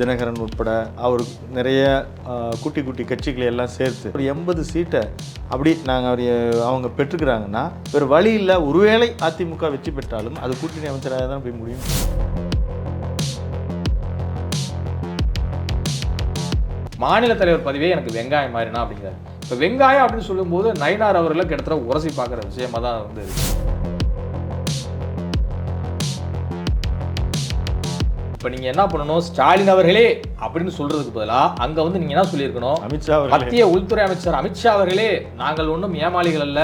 தினகரன் உட்பட அவர் நிறைய குட்டி குட்டி கட்சிகளை எல்லாம் சேர்த்து ஒரு எண்பது சீட்டை அப்படி நாங்கள் அவங்க பெற்றுக்கிறாங்கன்னா வேறு வழி இல்லை. ஒருவேளை அதிமுக வெற்றி பெற்றாலும் அது கூட்டணி அமைச்சராக தான் போய் முடியும். மாநில தலைவர் பதவியே எனக்கு வெங்காயம் மாதிரினா அப்படிங்கிறார். இப்போ வெங்காயம் அப்படின்னு சொல்லும்போது நயினார் அவர்களை கிட்டத்தட்ட உரசி பார்க்குற விஷயமா தான் வந்து இருக்குது இப்போ நீங்கள் என்ன பண்ணணும்? ஸ்டாலின் அவர்களே அப்படின்னு சொல்றதுக்கு பதிலாக அங்கே வந்து நீங்கள் என்ன சொல்லியிருக்கணும்? அமித்ஷா அவர்களே. மத்திய உள்துறை அமைச்சர் அமித்ஷா அவர்களே நாங்கள் ஒன்றும் ஏமாளிகள் அல்ல.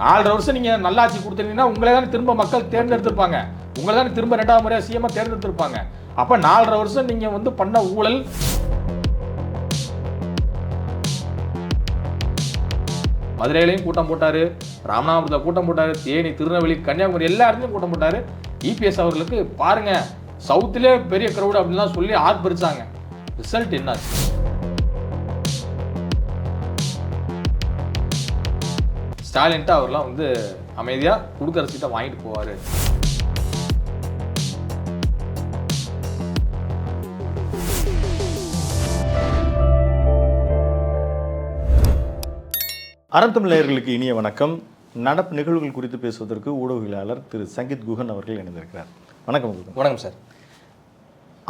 நாலரை வருஷம் நீங்க நல்லாட்சி கொடுத்தீங்கன்னா உங்களை தானே திரும்ப மக்கள் தேர்ந்தெடுத்திருப்பாங்க. உங்களை தானே திரும்ப ரெண்டாவது முறையா சிஎம்மா தேர்ந்தெடுத்திருப்பாங்க. அப்ப நாலரை வருஷம் நீங்க வந்து பண்ண ஊழல் மதுரையிலையும் கூட்டம் போட்டாரு. ராமநாதபுரத்தில் கூட்டம் போட்டாரு தேனி திருநெல்வேலி கன்னியாகுமரி எல்லா இடத்துலையும் கூட்டம் போட்டாரு. இபிஎஸ் அவர்களுக்கு பாருங்கள் சவுத்திலே பெரிய க்ரௌடு அப்படின்லாம் சொல்லி ஆர்ப்பரிச்சாங்க. ரிசல்ட் என்னாச்சு? ஸ்டாலின்ட்டு அவர்லாம் வந்து அமைதியாக கொடுக்குற சீட்டை வாங்கிட்டு போவார். அறந்தமிழர்களுக்கு இனிய வணக்கம். நடப்பு நிகழ்வுகள் குறித்து பேசுவதற்கு ஊடகவியலாளர் திரு சங்கீத் குஹன் அவர்கள் இணைந்திருக்கிறார். வணக்கம் வணக்கம் சார்.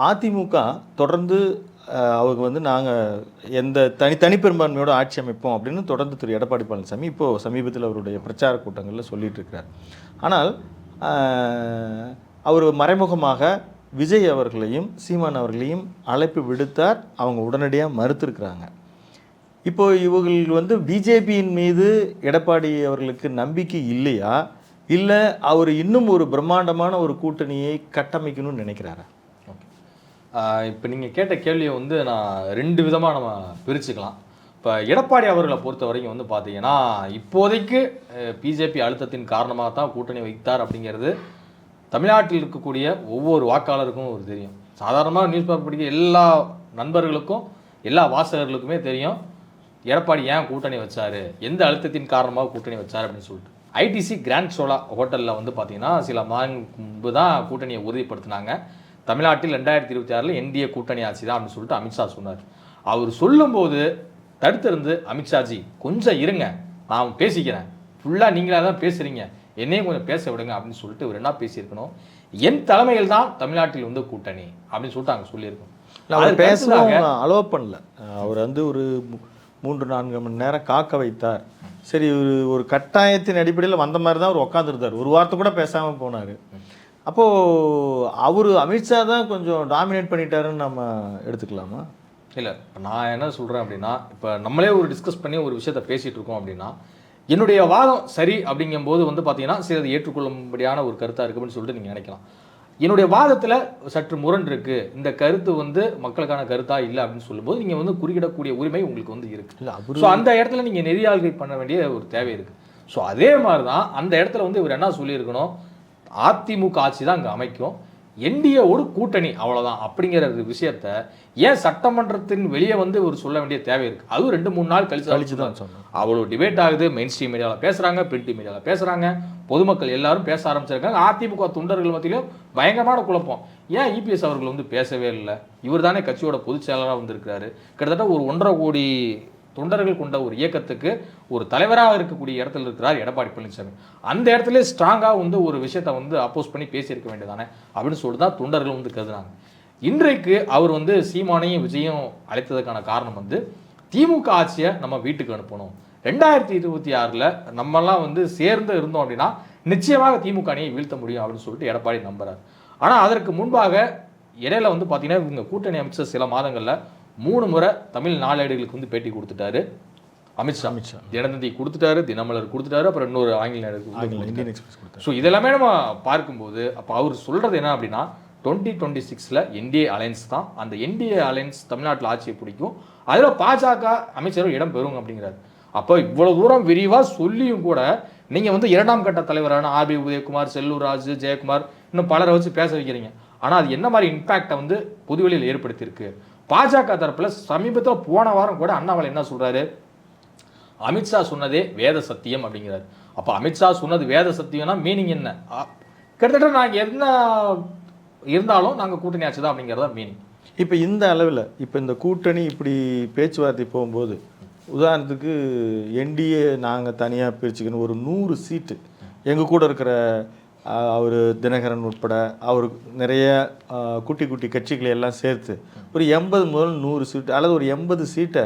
அதிமுக தொடர்ந்து அவங்க வந்து நாங்கள் எந்த தனி தனிப்பெரும்பான்மையோட ஆட்சி அமைப்போம் அப்படின்னு தொடர்ந்து திரு எடப்பாடி பழனிசாமி இப்போது சமீபத்தில் அவருடைய பிரச்சார கூட்டங்களில் சொல்லிட்டு இருக்கிறார் ஆனால் அவர் மறைமுகமாக விஜய் அவர்களையும் சீமான் அவர்களையும் அழைப்பு விடுத்தார். அவங்க உடனடியாக மறுத்திருக்கிறாங்க. இப்போ இவர்கள் வந்து பிஜேபியின் மீது எடப்பாடி அவர்களுக்கு நம்பிக்கை இல்லையா? இல்லை அவர் இன்னும் ஒரு பிரம்மாண்டமான ஒரு கூட்டணியை கட்டமைக்கணும்னு நினைக்கிறாரா? இப்போ நீங்கள் கேட்ட கேள்வியை வந்து நான் ரெண்டு விதமாக நம்ம பிரிச்சுக்கலாம். இப்போ எடப்பாடி அவர்களை பொறுத்த வரைக்கும் வந்து பார்த்தீங்கன்னா இப்போதைக்கு பிஜேபி அழுத்தத்தின் காரணமாக தான் கூட்டணி வைத்தார் அப்படிங்கிறது தமிழ்நாட்டில் இருக்கக்கூடிய ஒவ்வொரு வாக்காளருக்கும் ஒரு தெரியும். சாதாரணமாக நியூஸ் பேப்பர் படிக்க எல்லா நண்பர்களுக்கும் எல்லா வாசகர்களுக்குமே தெரியும். எடப்பாடி ஏன் கூட்டணி வச்சாரு? எந்த அழுத்தத்தின் காரணமாக கூட்டணி வச்சார் அப்படின்னு சொல்லிட்டு. ஐடிசி கிராண்ட் சோலா ஹோட்டலில் வந்து பார்த்தீங்கன்னா சில மாதங்களுக்கு முன்பு தான் கூட்டணியை உறுதிப்படுத்தினாங்க. தமிழ்நாட்டில் ரெண்டாயிரத்தி இருபத்தி ஆறில் என்டிஏ கூட்டணி ஆட்சி தான் அப்படின்னு சொல்லிட்டு அமித்ஷா சொன்னார். அவர் சொல்லும்போது தடுத்திருந்து அமித்ஷாஜி கொஞ்சம் இருங்க. நான் பேசிக்கிறேன். ஃபுல்லாக நீங்களாக தான் பேசுகிறீங்க என்னையும் கொஞ்சம் பேச விடுங்க. அப்படின்னு சொல்லிட்டு இவர் என்ன பேசியிருக்கணும்? என் தலைமையில் தான் தமிழ்நாட்டில் வந்து கூட்டணி. அப்படின்னு சொல்லிட்டு அங்கே சொல்லியிருக்கோம் அவர் அடுத்ததாக- அலோவ் பண்ணல. அவர் வந்து ஒரு மூன்று நான்கு மணி நேரம் காக்க வைத்தார். சரி ஒரு ஒரு கட்டாயத்தின் அடிப்படையில் வந்த மாதிரி தான் அவர் உட்காந்துருந்தார் ஒரு வார்த்தை கூட பேசாமல் போனார். அப்போது அவர் அமித்ஷா தான் கொஞ்சம் டாமினேட் பண்ணிட்டாருன்னு நம்ம எடுத்துக்கலாமா? இல்லை இப்போ நான் என்ன சொல்கிறேன் அப்படின்னா இப்போ நம்மளே ஒரு டிஸ்கஸ் பண்ணி ஒரு விஷயத்த பேசிகிட்டு இருக்கோம் அப்படின்னா என்னுடைய வாதம் சரி அப்படிங்கும்போது வந்து பார்த்தீங்கன்னா சரி அது ஏற்றுக்கொள்ளும்படியான ஒரு கருத்தாக இருக்குது அப்படின்னு சொல்லிட்டு நீங்கள் நினைக்கலாம். என்னுடைய வாதத்தில் சற்று முரண் இருக்கு. இந்த கருத்து வந்து மக்களுக்கான கருத்தா இல்லை அப்படின்னு சொல்லும்போது நீங்கள் வந்து குறுக்கிடக்கூடிய உரிமை உங்களுக்கு வந்து இருக்கு. இல்லை ஸோ அந்த இடத்துல நீங்கள் நெறியாள்கை பண்ண வேண்டிய ஒரு தேவை இருக்கு. ஸோ அதே மாதிரி தான் அந்த இடத்துல வந்து இவர் என்ன சொல்லியிருக்கணும்? அதிமுக ஆட்சி தான் அங்கே அமைக்கும். என்டிஏவோடு கூட்டணி அவ்வளவுதான். அப்படிங்கிற ஒரு விஷயத்த ஏன் சட்டமன்றத்தின் வெளியே வந்து இவர் சொல்ல வேண்டிய தேவை இருக்கு? அதுவும் ரெண்டு மூணு நாள் கழிச்சு கழிச்சு தான் சொன்னோம் அவ்வளோ டிபேட் ஆகுது. மெயின் ஸ்ட்ரீம் மீடியாவில் பேசுகிறாங்க பிரிண்ட் மீடியாவில் பேசுகிறாங்க பொதுமக்கள் எல்லாரும் பேச ஆரம்பிச்சிருக்காங்க. அதிமுக தொண்டர்கள் மத்தியிலும் பயங்கரமான குழப்பம். ஏன் இபிஎஸ் அவர்கள் வந்து பேசவே இல்லை? இவர் தானே கட்சியோட பொதுச் செயலராக வந்திருக்கிறாரு. கிட்டத்தட்ட ஒரு ஒன்றரை கோடி தொண்டர்கள் கொண்ட ஒரு இயக்கத்துக்கு ஒரு தலைவராக இருக்கக்கூடிய இடத்துல இருக்கிறார் எடப்பாடி பழனிசாமி. அந்த இடத்துல ஸ்ட்ராங்காக வந்து ஒரு விஷயத்தை வந்து அப்போஸ் பண்ணி பேசியிருக்க வேண்டியதானே அப்படின்னு சொல்லிட்டு தான் தொண்டர்கள் வந்து கருதுனாங்க இன்றைக்கு அவர் வந்து சீமானையும் விஜயம் அழைத்ததுக்கான காரணம் வந்து திமுக ஆட்சியை நம்ம வீட்டுக்கு அனுப்பணும். ரெண்டாயிரத்தி இருபத்தி ஆறில் நம்மலாம் வந்து சேர்ந்து இருந்தோம் அப்படின்னா நிச்சயமாக திமுக அணியை வீழ்த்த முடியும் அப்படின்னு சொல்லிட்டு எடப்பாடி நம்புறார். ஆனால் அதற்கு முன்பாக இடையில வந்து பார்த்தீங்கன்னா இவங்க கூட்டணி அமைச்ச சில மாதங்களில் மூணு முறை தமிழ் நாளேடுகளுக்கு வந்து பேட்டி கொடுத்துட்டாரு. அமித்ஷா அமித்ஷா தினத்தந்தி கொடுத்துட்டாரு தினமலர் கொடுத்துட்டாரு அப்புறம் இன்னொரு ஆங்கில ஆங்கிலம் இந்தியன் எக்ஸ்பிரஸ் கொடுத்தார். ஸோ இதெல்லாமே நம்ம பார்க்கும்போது அப்போ அவர் சொல்கிறது என்ன அப்படின்னா டுவெண்ட்டி டுவெண்ட்டி சிக்ஸில் என்டிஏ அலைன்ஸ் தான். அந்த என்டிஏ அலைன்ஸ் தமிழ்நாட்டில் ஆட்சியை பிடிக்கும். அதில் பாஜக அமைச்சரும் இடம் பெறும் அப்படிங்கிறாரு. அப்போ இவ்வளோ தூரம் விரிவாக சொல்லியும் கூட நீங்கள் வந்து இரண்டாம் கட்ட தலைவரான ஆர்பி உதயகுமார் செல்லூர் ராஜு ஜெயக்குமார் இன்னும் பலரை வச்சு பேச வைக்கிறீங்க. ஆனால் அது என்ன மாதிரி இம்பாக்டை வந்து பொதுவெளியில் ஏற்படுத்தியிருக்கு? பாஜக தரப்பில் சமீபத்தில் போன வாரம் கூட அண்ணாமலை என்ன சொல்கிறாரு அமித்ஷா சொன்னதே வேத சத்தியம் அப்படிங்கிறார். அப்போ அமித்ஷா சொன்னது வேத சத்தியம்னா மீனிங் என்ன? கிட்டத்தட்ட நாங்கள் என்ன இருந்தாலும் நாங்கள் கூட்டணி ஆச்சு தான் அப்படிங்கிறதா மீனிங் இப்போ இந்த அளவில் இப்போ இந்த கூட்டணி இப்படி பேச்சுவார்த்தை போகும்போது உதாரணத்துக்கு என்டிஏ நாங்கள் தனியாக பிரிச்சுக்கணும் ஒரு நூறு சீட்டு எங்கள் கூட இருக்கிற அவர் தினகரன் உட்பட அவர் நிறைய குட்டி குட்டி கட்சிகளை எல்லாம் சேர்த்து ஒரு எண்பது முதல் நூறு சீட்டு அல்லது ஒரு எண்பது சீட்டை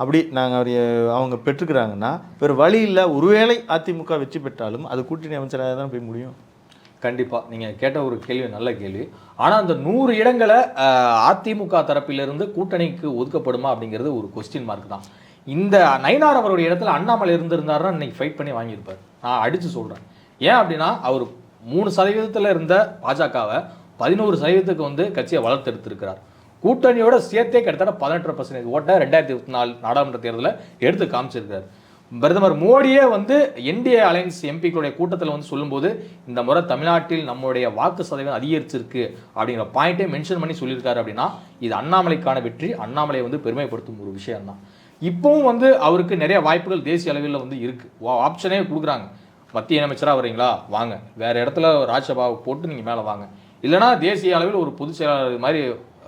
அப்படி நாங்கள் அவர் அவங்க பெற்றுக்கிறாங்கன்னா வேறு வழி இல்லை. ஒருவேளை அதிமுக வெற்றி பெற்றாலும் அது கூட்டணி அமைச்சராக தான் போய் முடியும்? கண்டிப்பாக நீங்கள் கேட்ட ஒரு கேள்வி நல்ல கேள்வி. ஆனால் அந்த நூறு இடங்களை அதிமுக தரப்பிலிருந்து கூட்டணிக்கு ஒதுக்கப்படுமா அப்படிங்கிறது ஒரு கொஸ்டின் மார்க் தான். இந்த நயினார் அவருடைய இடத்துல அண்ணாமலை இருந்திருந்தாருன்னா இன்னைக்கு ஃபைட் பண்ணி வாங்கியிருப்பார். நான் அடித்து சொல்கிறேன் ஏன் அப்படின்னா அவர் மூணு சதவீதத்தில் இருந்த பாஜகவை பதினோரு சதவீதத்துக்கு வந்து கட்சியை வளர்த்தெடுத்திருக்கிறார் கூட்டணியோட சேர்த்தே கிட்டத்தட்ட பதினெட்டரை பர்சன்டேஜ் ஓட்ட ரெண்டாயிரத்தி இருபத்தி நாலு நாடாளுமன்ற தேர்தலில் எடுத்து காமிச்சிருக்கார். பிரதமர் மோடியே வந்து என்டிஏ அலையன்ஸ் எம்பிக்களுடைய கூட்டத்தில் வந்து சொல்லும்போது இந்த முறை தமிழ்நாட்டில் நம்முடைய வாக்கு சதவீதம் அதிகரிச்சிருக்கு அப்படிங்கிற பாயிண்ட்டே மென்ஷன் பண்ணி சொல்லியிருக்காரு அப்படின்னா இது அண்ணாமலைக்கான வெற்றி அண்ணாமலை வந்து பெருமைப்படுத்தும் ஒரு விஷயம் தான் இப்பவும் வந்து அவருக்கு நிறைய வாய்ப்புகள் தேசிய அளவில் வந்து இருக்குது ஆப்ஷனே கொடுக்குறாங்க. மத்திய அமைச்சராக வரீங்களா வாங்க. வேறு இடத்துல ராஜ்யசபாவை போட்டு நீங்கள் மேலே வாங்க. இல்லைனா தேசிய அளவில் ஒரு பொதுச் செயலாளர் இது மாதிரி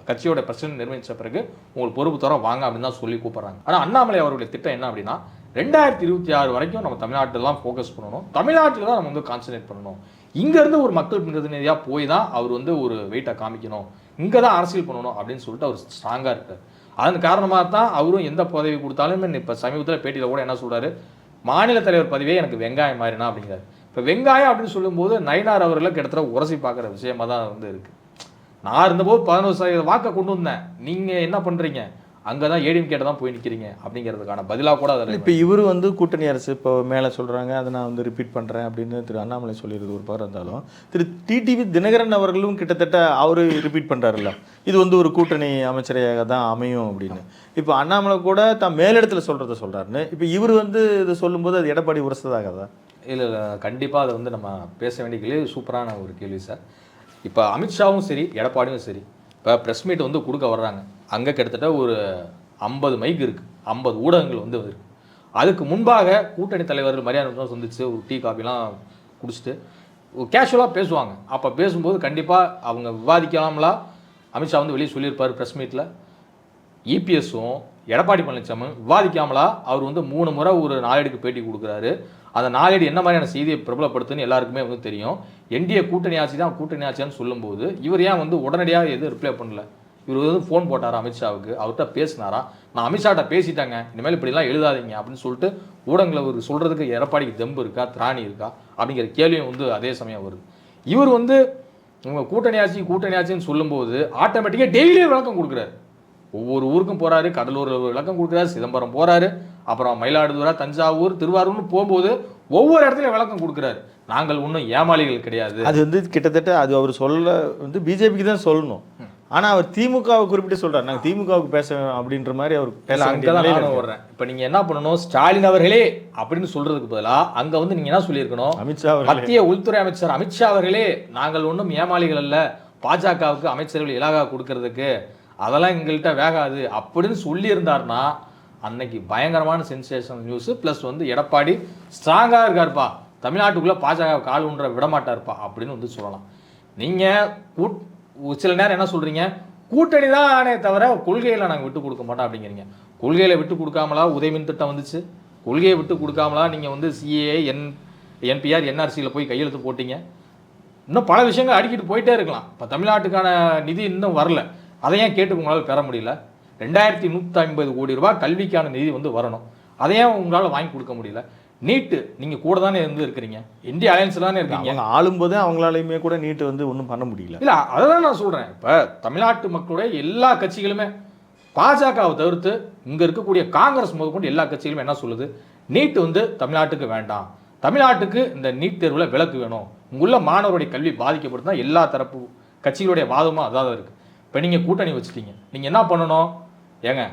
கட்சியோட பிரசிடன்ட் நிர்வகிச்ச பிறகு உங்களுக்கு பொறுப்பு தரம் வாங்க அப்படின்னு தான் சொல்லி கூப்பிட்றாங்க. ஆனால் அண்ணாமலை அவருடைய திட்டம் என்ன அப்படின்னா ரெண்டாயிரத்தி இருபத்தி ஆறு வரைக்கும் நம்ம தமிழ்நாட்டில் தான் ஃபோக்கஸ் பண்ணணும். தமிழ்நாட்டில் தான் நம்ம வந்து கான்சன்ட்ரேட் பண்ணணும். இங்கேருந்து ஒரு மக்கள் பிரதிநிதியாக போய் தான் அவர் வந்து ஒரு வெயிட்டை காமிக்கணும். இங்கே தான் அரசியல் பண்ணணும் அப்படின்னு சொல்லிட்டு அவர் ஸ்ட்ராங்காக இருக்கார். அதன் காரணமாக தான் அவரும் எந்த பதவி கொடுத்தாலும் இப்போ சமீபத்தில் பேட்டியில் கூட என்ன சொல்கிறாரு மாநில தலைவர் பதவியே எனக்கு வெங்காயம் மாறினா அப்படிங்கிறார். இப்போ வெங்காயம் அப்படின்னு சொல்லும்போது நயினார் அவர்களை கிட்டத்தட்ட உரசி பார்க்குற விஷயமா தான் வந்து இருக்குது நான் இருந்தபோது பதினோரு சதவீத வாக்கை கொண்டு வந்தேன். நீங்கள் என்ன பண்ணுறீங்க அங்கே தான் ஏடிஎம் கேட்ட தான் போய் நிற்கிறீங்க அப்படிங்கிறதுக்கான பதிலாக கூட அதில் இப்போ இவர் வந்து கூட்டணி அரசு இப்போ மேலே சொல்கிறாங்க அதை நான் வந்து ரிப்பீட் பண்ணுறேன் அப்படின்னு திரு அண்ணாமலை சொல்லிடுறது ஒரு பக்கம் இருந்தாலும் திரு டிடிவி தினகரன் அவர்களும் கிட்டத்தட்ட அவர் ரிப்பீட் பண்ணுறாருல்ல இது வந்து ஒரு கூட்டணி அமைச்சரையாக தான் அமையும் அப்படின்னு. இப்போ அண்ணாமலை கூட தான் மேலிடத்துல சொல்கிறத சொல்கிறாருன்னு இப்போ இவர் வந்து இது சொல்லும்போது அது எடப்பாடி உரசதாகாதா இல்லை இல்லை கண்டிப்பாக அதை வந்து நம்ம பேச வேண்டிய கேள்வி சூப்பரான ஒரு கேள்வி சார். இப்போ அமித்ஷாவும் சரி எடப்பாடியும் சரி. இப்போ ப்ரெஸ் மீட் வந்து கொடுக்க வர்றாங்க. அங்கே கிட்டத்தட்ட ஒரு ஐம்பது மைக் இருக்குது ஐம்பது ஊடகங்கள் வந்து இருக்கு. அதுக்கு முன்பாக கூட்டணி தலைவர்கள் மரியாதை சந்திச்சு ஒரு டீ காஃபிலாம் குடிச்சிட்டு கேஷுவலாக பேசுவாங்க. அப்போ பேசும்போது கண்டிப்பாக அவங்க விவாதிக்கலாம்லாம் அமித்ஷா வந்து வெளியே சொல்லியிருப்பார் ப்ரெஸ் மீட்டில் இபிஎஸும் எடப்பாடி பழனிசாமியும் விவாதிக்காமலா அவர் வந்து மூணு முறை ஒரு நாளேடுக்கு பேட்டி கொடுக்குறாரு. அந்த நாளேடு என்ன மாதிரியான செய்தியை பிரபலப்படுத்துன்னு எல்லாருக்குமே வந்து தெரியும். என்டிஏ கூட்டணி ஆட்சி தான் கூட்டணி ஆட்சியான்னு சொல்லும்போது இவர் ஏன் வந்து உடனடியாக எதுவும் ரிப்ளை பண்ணல? இவர் வந்து ஃபோன் போட்டாரா அமித்ஷாவுக்கு? அவர்கிட்ட பேசினாரா? நான் அமித்ஷாட்ட பேசிட்டாங்க. இனிமேல் இப்படிலாம் எழுதாதீங்க அப்படின்னு சொல்லிட்டு ஊடகங்களை அவர் சொல்கிறதுக்கு எடப்பாடிக்கு தெம்பு இருக்கா திராணி இருக்கா அப்படிங்கிற கேள்வியும் வந்து அதே சமயம் வருது. இவர் வந்து இவங்க கூட்டணி ஆட்சி கூட்டணி ஆட்சின்னு சொல்லும்போது ஆட்டோமேட்டிக்காக டெய்லியும் விளக்கம் கொடுக்குறாரு. ஒவ்வொரு ஊருக்கும் போறாரு கடலூர் விளக்கம் கொடுக்குறாரு சிதம்பரம் போறாரு அப்புறம் மயிலாடுதுறை தஞ்சாவூர் திருவாரூர்னு போகும்போது ஒவ்வொரு இடத்துலையும் விளக்கம் கொடுக்குறாரு. நாங்கள் ஒன்றும் ஏமாளிகள் கிடையாது. அது வந்து கிட்டத்தட்ட அது அவர் சொல்ல வந்து பிஜேபிக்கு தான் சொல்லணும். ஆனால் அவர் திமுகவை குறிப்பிட்டு சொல்றாரு. நாங்கள் திமுகவுக்கு பேச அப்படின்ற மாதிரி அவர் பேச அங்கதான் நிலையில நானும் வர்றேன் இப்போ நீங்க என்ன பண்ணணும்? ஸ்டாலின் அவர்களே அப்படின்னு சொல்றதுக்கு பதிலா அங்க வந்து நீங்க என்ன சொல்லியிருக்கணும்? அமித்ஷா மத்திய உள்துறை அமைச்சர் அமித்ஷா அவர்களே நாங்கள் ஒன்றும் ஏமாளிகள் அல்ல. பாஜகவுக்கு அமைச்சர்கள் இலாகா கொடுக்கறதுக்கு அதெல்லாம் எங்கள்கிட்ட வேகாது அப்படின்னு சொல்லியிருந்தாருன்னா அன்னைக்கு பயங்கரமான சென்சேஷன் நியூஸு ப்ளஸ் வந்து எடப்பாடி ஸ்ட்ராங்காக இருக்காருப்பா. தமிழ்நாட்டுக்குள்ளே பாஜக கால் ஊன்ற விடமாட்டார்ப்பா. அப்படின்னு வந்து சொல்லலாம். நீங்கள் கூட் சில நேரம் என்ன சொல்கிறீங்க கூட்டணி தான் ஆனே தவிர கொள்கையில் நாங்கள் விட்டு கொடுக்க மாட்டோம் அப்படிங்கிறீங்க. கொள்கையில் விட்டு கொடுக்காமலா உதயமின் திட்டம் வந்துச்சு? கொள்கையை விட்டு கொடுக்காமலா நீங்கள் வந்து சிஏ என் என்பிஆர் என்ஆர்சியில் போய் கையெழுத்து போட்டீங்க? இன்னும் பல விஷயங்கள் அடிக்கிட்டு போயிட்டே இருக்கலாம். இப்போ தமிழ்நாட்டுக்கான நிதி இன்னும் வரல. அதை ஏன் கேட்டு உங்களால் பெற முடியல? ரெண்டாயிரத்தி நூற்றி ஐம்பது கோடி ரூபாய் கல்விக்கான நிதி வந்து வரணும். அதை ஏன் உங்களால் வாங்கி கொடுக்க முடியல? நீட்டு நீங்கள் கூட தானே இருந்து இருக்கிறீங்க. இந்திய அலையன்ஸ் தானே இருக்கீங்க. அவங்க ஆளும்போதே அவங்களாலையுமே கூட நீட்டு வந்து ஒன்றும் பண்ண முடியல. இல்ல அதான் நான் சொல்றேன். இப்ப தமிழ்நாட்டு மக்களுடைய எல்லா கட்சிகளுமே பாஜகவை தவிர்த்து இங்க இருக்கக்கூடிய காங்கிரஸ் முதற்கொண்டு எல்லா கட்சிகளுமே என்ன சொல்லுது? நீட் வந்து தமிழ்நாட்டுக்கு வேண்டாம். தமிழ்நாட்டுக்கு இந்த நீட் தேர்வுல விலக்கு வேணும். இங்குள்ள மாணவருடைய கல்வி பாதிக்கப்படுதுன்னா எல்லா தரப்பு கட்சிகளுடைய வாதமும் அதான் இருக்கு. இப்போ நீங்கள் கூட்டணி வச்சுட்டீங்க. நீங்கள் என்ன பண்ணணும்? ஏங்க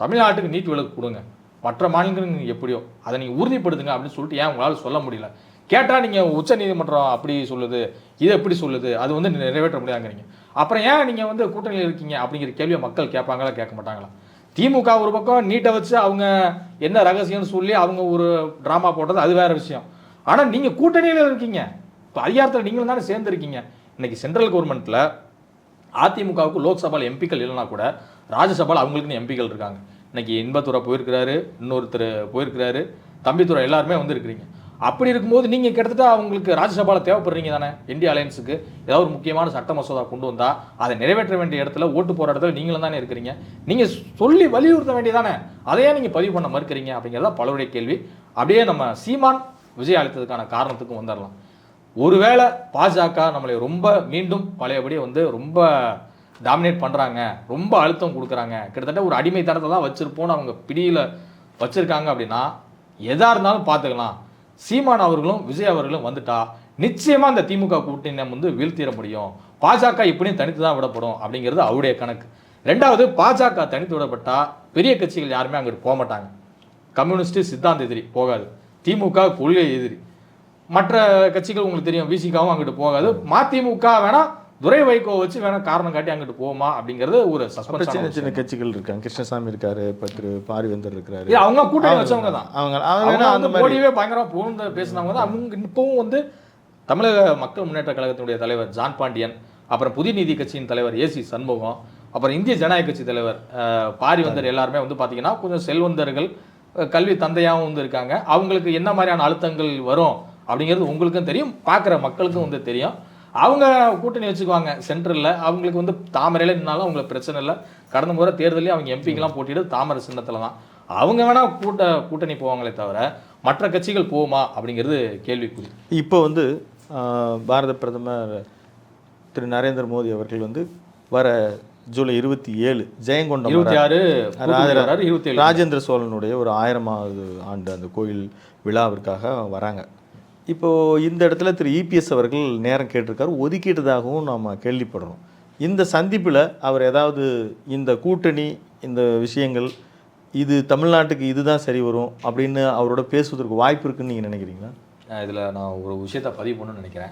தமிழ்நாட்டுக்கு நீட் விலக்கு கொடுங்க. மற்ற மாநிலங்களுக்கு எப்படியோ அதை நீங்கள் உறுதிப்படுத்துங்க அப்படின்னு சொல்லிட்டு ஏன் உங்களால் சொல்ல முடியல? கேட்டால் நீங்கள் உச்ச நீதிமன்றம் அப்படி சொல்லுது இது எப்படி சொல்லுது அது வந்து நிறைவேற்ற முடியாங்கிறீங்க அப்புறம் ஏன் நீங்கள் வந்து கூட்டணியில் இருக்கீங்க அப்படிங்கிற கேள்வியை மக்கள் கேட்பாங்களா கேட்க மாட்டாங்களா? திமுக ஒரு பக்கம் நீட்டை வச்சு அவங்க என்ன ரகசியம்னு சொல்லி அவங்க ஒரு ட்ராமா போட்டது அது வேற விஷயம். ஆனால் நீங்கள் கூட்டணியில் இருக்கீங்க. இப்போ அதிகாரத்தில் நீங்களும் தானே சேர்ந்துருக்கீங்க. இன்றைக்கி சென்ட்ரல் கவர்மெண்ட்டில் அதிமுகவுக்கு லோக்சபாவில் எம்பிக்கள் இல்லைனா கூட ராஜ்யசபாவில் அவங்களுக்குன்னு எம்பிக்கள் இருக்காங்க. இன்னைக்கு இன்பத்துறை போயிருக்கிறாரு இன்னொருத்தர் போயிருக்கிறாரு தம்பித்துறை எல்லாருமே வந்து இருக்கிறீங்க அப்படி இருக்கும்போது நீங்கள் கிட்டத்தட்ட அவங்களுக்கு ராஜ்யசபாவில் தேவைப்படுறீங்க தானே? இந்தியா அலையன்ஸுக்கு ஏதாவது ஒரு முக்கியமான சட்ட மசோதா கொண்டு வந்தால் அதை நிறைவேற்ற வேண்டிய இடத்துல ஓட்டு போகிற இடத்துல நீங்களும் தானே இருக்கிறீங்க. நீங்கள் சொல்லி வலியுறுத்த வேண்டியதானே அதையே நீங்கள் பதிவு பண்ண மறுக்கிறீங்க அப்படிங்கிறத பலருடைய கேள்வி. அப்படியே நம்ம சீமான் விஜய் அளித்ததுக்கான காரணத்துக்கும் வந்துடலாம் ஒருவேளை பாஜக நம்மளை ரொம்ப மீண்டும் பழையபடி வந்து ரொம்ப டாமினேட் பண்ணுறாங்க ரொம்ப அழுத்தம் கொடுக்குறாங்க கிட்டத்தட்ட ஒரு அடிமைத்தனத்தை தான் வச்சுருப்போம்னு அவங்க பிடியில் வச்சுருக்காங்க அப்படின்னா எதாக இருந்தாலும் பார்த்துக்கலாம். சீமான் அவர்களும் விஜய் அவர்களும் வந்துட்டா நிச்சயமாக அந்த திமுக கூட்டணி வந்து வீழ்த்திட முடியும். பாஜக இப்படியும் தனித்து தான் விடப்படும் அப்படிங்கிறது அவருடைய கணக்கு. ரெண்டாவது பாஜக தனித்து விடப்பட்டால் பெரிய கட்சிகள் யாருமே அங்கிட்டு போக மாட்டாங்க கம்யூனிஸ்ட் சித்தாந்த எதிரி போகாது. திமுக கொள்கை எதிரி. மற்ற கட்சிகள் உங்களுக்கு தெரியும் விசிகாவும் அங்கிட்டு போகாது. மதிமுக வேணா துரை வைகோ வச்சு வேணா காரணம் காட்டி அங்கிட்டு போகுமா அப்படிங்கிறது ஒரு சின்ன சின்ன கட்சிகள் இருக்காங்க. கிருஷ்ணசாமி இருக்காரு இப்போ திரு பாரிவேந்தர் இருக்காரு அவங்க கூட்டணி வச்சவங்க தான். அவங்க அவங்க அந்த வந்து மாதிரி. மோடியே பயங்கரமா புகழ்ந்து பேசினவங்க தான். அவங்க இப்பவும் வந்து தமிழக மக்கள் முன்னேற்ற கழகத்தினுடைய தலைவர் ஜான் பாண்டியன் அப்புறம் புதிய நீதி கட்சியின் தலைவர் ஏசி சண்முகம் அப்புறம் இந்திய ஜனநாயக கட்சி தலைவர் பாரிவந்தர் எல்லாருமே வந்து பார்த்தீங்கன்னா கொஞ்சம் செல்வந்தர்கள் கல்வி தந்தையாகவும் வந்து இருக்காங்க. அவங்களுக்கு என்ன மாதிரியான அழுத்தங்கள் வரும் அப்படிங்கிறது உங்களுக்கும் தெரியும் பார்க்குற மக்களுக்கும் வந்து தெரியும். அவங்க கூட்டணி வச்சுக்குவாங்க சென்ட்ரலில் அவங்களுக்கு வந்து தாமரையில் நின்னாலும் அவங்களுக்கு பிரச்சனை இல்லை. கடந்த முறை தேர்தலே அவங்க எம்பிக்கெல்லாம் போட்டிட்டு தாமரை சின்னத்தில் தான். அவங்க வேணா கூட்ட கூட்டணி போவாங்களே தவிர மற்ற கட்சிகள் போகுமா அப்படிங்கிறது கேள்விக்குறி. இப்போ வந்து பாரத பிரதமர் திரு நரேந்திர மோடி அவர்கள் வந்து வர ஜூலை இருபத்தி ஏழு ஜெயங்கொண்டம் இருபத்தி ஆறு இருபத்தி ஏழு. ராஜேந்திர சோழனுடைய ஒரு ஆயிரமாவது ஆண்டு அந்த கோயில் விழாவிற்காக வராங்க. இப்போது இந்த இடத்துல திரு இபிஎஸ் அவர்கள் நேரம் கேட்டிருக்காரு. ஒதுக்கிட்டதாகவும் நாம் கேள்விப்படுறோம். இந்த சந்திப்பில் அவர் ஏதாவது இந்த கூட்டணி இந்த விஷயங்கள் இது தமிழ்நாட்டுக்கு இதுதான் சரி வரும் அப்படின்னு அவரோட பேசுவதற்கு வாய்ப்பு இருக்குன்னு நீங்கள் நினைக்கிறீங்களா? இதில் நான் ஒரு விஷயத்தை பதிவு பண்ணணும்னு நினைக்கிறேன்.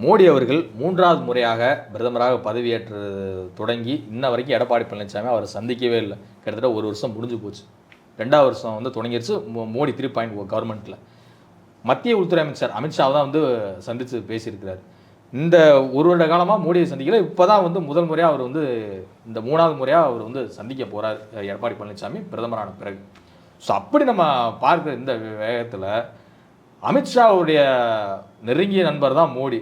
மோடி அவர்கள் மூன்றாவது முறையாக பிரதமராக பதவியேற்று தொடங்கி இன்ன வரைக்கும் எடப்பாடி பழனிசாமி அவரை சந்திக்கவே இல்லை. கிட்டத்தட்ட ஒரு வருஷம் முடிஞ்சு போச்சு. ரெண்டாவது வருஷம் வந்து தொடங்கிருச்சு. மோ- மோடி த்ரீ பாயிண்ட் கவர்மெண்ட்டில் மத்திய உள்துறை அமைச்சர் அமித்ஷா தான் வந்து சந்தித்து பேசியிருக்கிறார். இந்த ஒரு வருட காலமாக மோடியை சந்திக்கல. இப்போ தான் வந்து முதல் முறையாக அவர் வந்து இந்த மூணாவது முறையாக அவர் வந்து சந்திக்க போகிறார் எடப்பாடி பழனிசாமி பிரதமரான பிறகு. ஸோ அப்படி நம்ம பார்க்குற இந்த வேகத்தில் அமித்ஷாவுடைய நெருங்கிய நண்பர் தான் மோடி.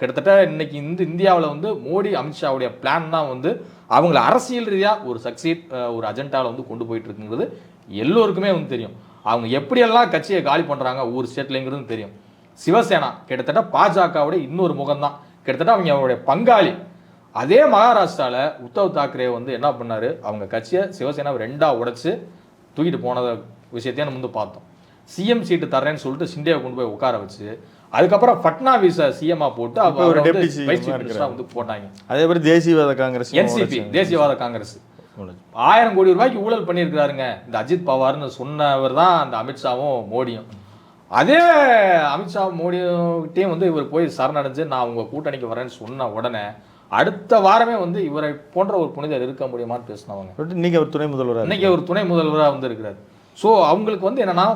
கிட்டத்தட்ட இன்னைக்கு இந்த இந்தியாவில் வந்து மோடி அமித்ஷாவுடைய பிளான் தான் வந்து அவங்கள அரசியல் ரீதியாக ஒரு சக்சீட் ஒரு அஜெண்டாவில் வந்து கொண்டு போயிட்டு இருக்குங்கிறது எல்லோருக்குமே வந்து தெரியும். அவங்க எப்படியெல்லாம் கட்சியை காலி பண்ணுறாங்க ஒவ்வொரு ஸ்டேட்லேங்கிறது தெரியும். சிவசேனா கிட்டத்தட்ட பாஜகவுடைய இன்னொரு முகம்தான். கிட்டத்தட்ட அவங்க அவருடைய பங்காளி. அதே மகாராஷ்டிரால உத்தவ் தாக்கரே வந்து என்ன பண்ணாரு? அவங்க கட்சியை சிவசேனாவை ரெண்டா உடைச்சு தூக்கிட்டு போனத விஷயத்தையும் நம்ம வந்து பார்த்தோம். சிஎம் சீட்டு தர்றேன்னு சொல்லிட்டு சிண்டியாவை கொண்டு போய் உட்கார வச்சு அதுக்கப்புறம் பட்னாவிஸை சிஎம்மா போட்டு அவரை வந்து போட்டாங்க. அதே மாதிரி தேசியவாத காங்கிரஸ் என்சிபி தேசியவாத காங்கிரஸ். ஆயிரம் கோடி ரூபாய்க்கு ஊழல் பண்ணியிருக்கிறாருங்க. இந்த அஜித் பவார்னு சொன்னவர் தான் அந்த அமித்ஷாவும் மோடியும். அதே அமித்ஷா மோடியும் வந்து இவர் போய் சரணடைஞ்சு நான் உங்க கூட்டணிக்கு வரேன்னு சொன்ன உடனே அடுத்த வாரமே வந்து இவரை போன்ற ஒரு புனிதர் இருக்க முடியுமான்னு பேசினவங்க. நீங்க ஒரு துணை முதல்வராக இன்னைக்கு ஒரு துணை முதல்வராக வந்து இருக்கிறார். ஸோ அவங்களுக்கு வந்து என்னன்னா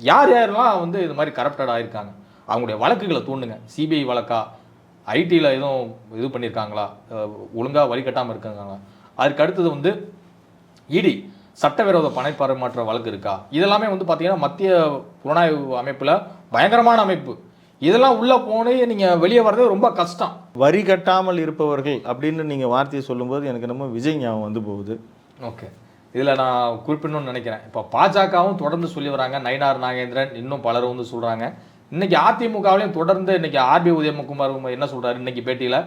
யார் யாரெல்லாம் வந்து இது மாதிரி கரப்டட் ஆயிருக்காங்க அவங்களுடைய வழக்குகளை தூண்டுங்க. சிபிஐ வழக்கா? ஐடியில் எதுவும் இது பண்ணியிருக்காங்களா? அஹ் ஒழுங்கா வழி கட்டாமல் இருக்காங்களா? அதுக்கு அடுத்தது வந்து இடி சட்டவிரோத பண பரிமாற்ற வழக்கு இருக்கா? இதெல்லாமே வந்து பார்த்தீங்கன்னா மத்திய புலனாய்வு அமைப்பில் பயங்கரமான அமைப்பு. இதெல்லாம் உள்ளே போனே நீங்கள் வெளியே வர்றது ரொம்ப கஷ்டம். வரி கட்டாமல் இருப்பவர்கள் அப்படின்னு நீங்க வார்த்தையை சொல்லும்போது எனக்கு என்னமோ விஜய் ஞாபகம் வந்து போகுது. ஓகே. இதில் நான் குறிப்பிடணும்னு நினைக்கிறேன். இப்போ பாஜகவும் தொடர்ந்து சொல்லி வராங்க. நயினார் நாகேந்திரன் இன்னும் பலர் வந்து சொல்கிறாங்க இன்னைக்கு அதிமுகவிலையும் தொடர்ந்து இன்னைக்கு ஆர்பி உதயகுமார் என்ன சொல்றாரு இன்னைக்கு பேட்டியில்?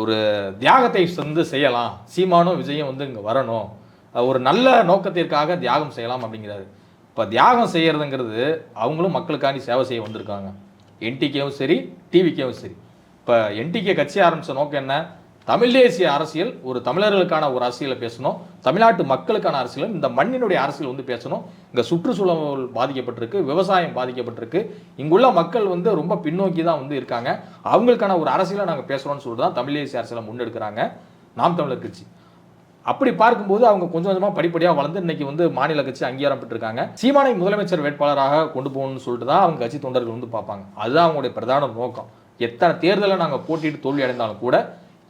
ஒரு தியாகத்தை வந்து செய்யலாம். சீமானும் விஜயும் வந்து இங்கே வரணும். ஒரு நல்ல நோக்கத்திற்காக தியாகம் செய்யலாம் அப்படிங்கிறாரு. இப்போ தியாகம் செய்கிறதுங்கிறது அவங்களும் மக்களுக்காண்டி சேவை செய்ய வந்திருக்காங்க. என்டிகேவும் சரி டிவிக்கேவும் சரி. இப்போ என்டிகே கட்சி ஆரம்பிச்ச நோக்கம் என்ன? தமிழ் தேசிய அரசியல் ஒரு தமிழர்களுக்கான ஒரு அரசியலை பேசணும். தமிழ்நாட்டு மக்களுக்கான அரசியல் இந்த மண்ணினுடைய அரசியல் வந்து பேசணும். இங்கே சுற்றுச்சூழல் பாதிக்கப்பட்டிருக்கு விவசாயம் பாதிக்கப்பட்டிருக்கு. இங்குள்ள மக்கள் வந்து ரொம்ப பின்னோக்கி தான் வந்து இருக்காங்க. அவங்களுக்கான ஒரு அரசியலை நாங்கள் பேசுகிறோம்னு சொல்லிட்டு தான் தமிழ் தேசிய அரசியலை முன்னெடுக்கிறாங்க. நாம் தமிழர் கட்சி. அப்படி பார்க்கும்போது அவங்க கொஞ்சம் கொஞ்சமாக படிப்படியாக வளர்ந்து இன்னைக்கு வந்து மாநில கட்சி அங்கீகாரம் பெற்றிருக்காங்க. சீமானை முதலமைச்சர் வேட்பாளராக கொண்டு போகணும்னு சொல்லிட்டு தான் அவங்க கட்சி தொண்டர்கள் வந்து பார்ப்பாங்க. அதுதான் அவங்களுடைய பிரதான நோக்கம். எத்தனை தேர்தலில் நாங்கள் போட்டிட்டு தோல்வி அடைந்தாலும் கூட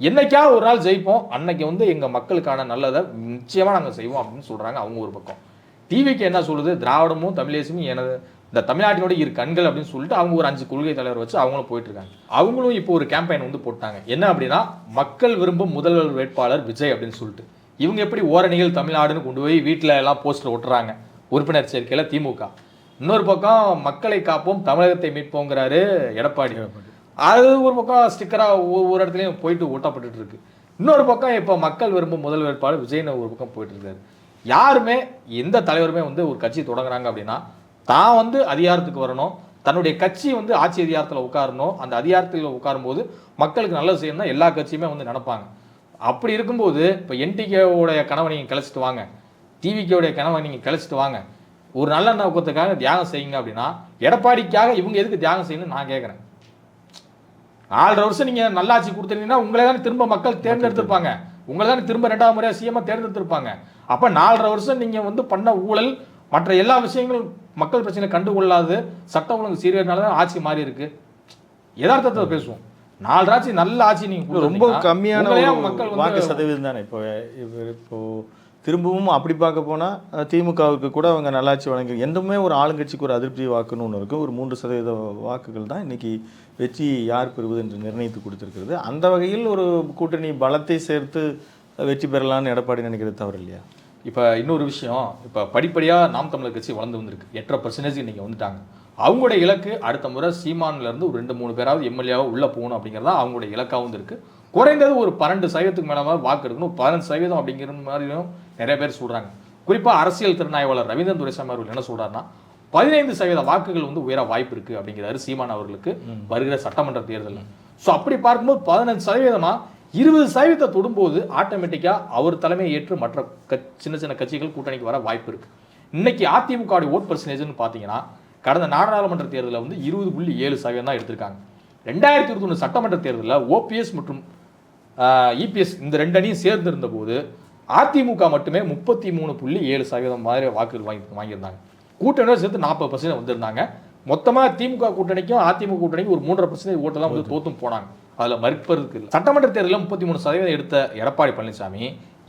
என்னைக்காவது ஒரு நாள் ஜெயிப்போம். அன்னைக்கு வந்து எங்கள் மக்களுக்கான நல்லதை நிச்சயமாக நாங்கள் செய்வோம் அப்படின்னு சொல்கிறாங்க அவங்க ஒரு பக்கம். டிவிக்கு என்ன சொல்லுது? திராவிடமும் தமிழேசமும் எனது இந்த தமிழ்நாட்டினோட இரு கண்கள் அப்படின்னு சொல்லிட்டு அவங்க ஒரு அஞ்சு கொள்கை தலைவர் வச்சு அவங்களும் போயிட்டு இருக்காங்க. அவங்களும் இப்போ ஒரு கேம்பெயின் வந்து போட்டாங்க. என்ன அப்படின்னா மக்கள் விரும்பும் முதல்வர் வேட்பாளர் விஜய் அப்படின்னு சொல்லிட்டு. இவங்க எப்படி ஓரணிகள் தமிழ்நாடுன்னு கொண்டு போய் வீட்டில் எல்லாம் போஸ்டர் ஒட்டுறாங்க. உறுப்பினர் சேர்க்கையில் திமுக. இன்னொரு பக்கம் மக்களை காப்போம் தமிழகத்தை மீட்போங்கிறாரு எடப்பாடி. அது ஒரு பக்கம் ஸ்டிக்கராக ஒவ்வொரு இடத்துலையும் போயிட்டு ஓட்டப்பட்டு இருக்கு. இன்னொரு பக்கம் இப்போ மக்கள் விரும்பும் முதல் வேட்பாளர் விஜய்னு ஒரு பக்கம் போயிட்டு இருக்காரு. யாருமே எந்த தலைவருமே வந்து ஒரு கட்சி தொடங்குறாங்க அப்படின்னா தான் வந்து அதிகாரத்துக்கு வரணும் தன்னுடைய கட்சி வந்து ஆட்சி அதிகாரத்தில் உட்காரணும் அந்த அதிகாரத்தில் உட்காரும்போது மக்களுக்கு நல்லது செய்யணும் எல்லா கட்சியுமே வந்து நினைப்பாங்க. அப்படி இருக்கும்போது இப்போ என்டிகேவுடைய கனவை நீங்கள் கிளச்சிட்டு வாங்க டிவிகேவுடைய கனவை நீங்கள் கிளச்சிட்டு வாங்க. ஒரு நல்ல நோக்கத்துக்காக தியாகம் செய்யுங்க அப்படின்னா எடப்பாடிக்காக இவங்க எதுக்கு தியாகம் செய்யணும்னு நான் கேட்குறேன் நாலரை வருஷம் நீங்க நல்லாட்சி கொடுத்துருந்தீங்கன்னா உங்களை தானே திரும்ப மக்கள் தேர்ந்தெடுத்திருப்பாங்க. உங்களை தானே திரும்ப ரெண்டாவது முறையா சிஎம் தேர்ந்தெடுத்திருப்பாங்க. அப்ப நாலரை வருஷம் நீங்க வந்து பண்ண ஊழல் மற்ற எல்லா விஷயங்களும் மக்கள் பிரச்சனை கண்டுகொள்ளாது சட்டம் ஒழுங்கு சீரியனால தான் ஆட்சி மாறி இருக்கு. யதார்த்தத்தை பேசுவோம். நாலு ஆட்சி நல்ல ஆட்சி நீங்க ரொம்ப கம்மியான மக்கள் வாக்கு சதவீதம் தானே. இப்போ இப்போ திரும்பவும் அப்படி பார்க்க போனால் திமுகவுக்கு கூட அவங்க நல்லாட்சி வழங்கி எந்தமே ஒரு ஆளுங்கட்சிக்கு ஒரு அதிருப்தி வாக்குன்னு ஒன்று இருக்கும் ஒரு மூன்று சதவீத வாக்குகள் தான் இன்னைக்கு வெற்றி யார் பெறுவது என்று நிர்ணயித்து கொடுத்திருக்கிறது. அந்த வகையில் ஒரு கூட்டணி பலத்தை சேர்த்து வெற்றி பெறலாம்னு எடப்பாடி நினைக்கிறது தவறு இல்லையா? இப்போ இன்னொரு விஷயம் இப்போ படிப்படியாக நாம் தமிழர் கட்சி வளர்ந்து வந்திருக்கு. எட்டரை பர்சன்டேஜ் இன்றைக்கி வந்துட்டாங்க. அவங்களுடைய இலக்கு அடுத்த முறை சீமான்லேருந்து ஒரு ரெண்டு மூணு பேராவது எம்எல்ஏவாக உள்ளே போகணும் அப்படிங்கிறதா அவங்களுடைய இலக்காகவும் இருக்கு. குறைந்தது ஒரு பன்னெண்டு சதவீதத்துக்கு மேலே வாக்கு எடுக்கணும். பதினஞ்சு சதவீதம் அப்படிங்கிற மாதிரியும் நிறைய பேர் சொல்கிறாங்க குறிப்பாக அரசியல் திறனாய்வாளர் ரவீந்திரன் துரைசாமி அவர்கள் என்ன சொல்கிறாருன்னா பதினைந்து சதவீத வாக்குகள் வந்து உயர வாய்ப்பு இருக்கு அப்படிங்கிறாரு சீமான் அவர்களுக்கு வருகிற சட்டமன்ற தேர்தலில். ஸோ அப்படி பார்க்கும்போது பதினஞ்சு சதவீதமா இருபது சதவீதத்தை தொடும்போது ஆட்டோமேட்டிக்காக அவர் தலைமையை ஏற்று மற்ற க- சின்ன சின்ன கட்சிகள் கூட்டணிக்கு வர வாய்ப்பு இருக்கு. இன்னைக்கு அதிமுக ஓட் பர்சன்டேஜ்னு பார்த்தீங்கன்னா கடந்த நாடாளுமன்ற தேர்தலில் வந்து இருபது புள்ளி ஏழு சதவீதம் தான் எடுத்திருக்காங்க. ரெண்டாயிரத்தி இருபத்தி ஒன்று சட்டமன்ற தேர்தலில் ஓபிஎஸ் மற்றும் இபிஎஸ் இந்த ரெண்டு அணியும் சேர்ந்து இருந்தபோது அதிமுக மட்டுமே முப்பத்தி மூணு புள்ளி ஏழு சதவீதம் மாதிரி வாக்குகள் வாங்கி வாங்கியிருந்தாங்க. கூட்டணியோட சேர்த்து நாற்பது பர்சன்ட் வந்திருந்தாங்க. மொத்தமாக திமுக கூட்டணிக்கும் அதிமுக கூட்டணிக்கும் ஒரு மூன்றரை பர்சன்டேஜ் ஓட்டெல்லாம் வந்து தோத்தும் போனாங்க. அதில் மறுப்பதற்கு இல்லை. சட்டமன்ற தேர்தலில் முப்பத்தி மூணு சதவீதம் எடுத்த எடப்பாடி பழனிசாமி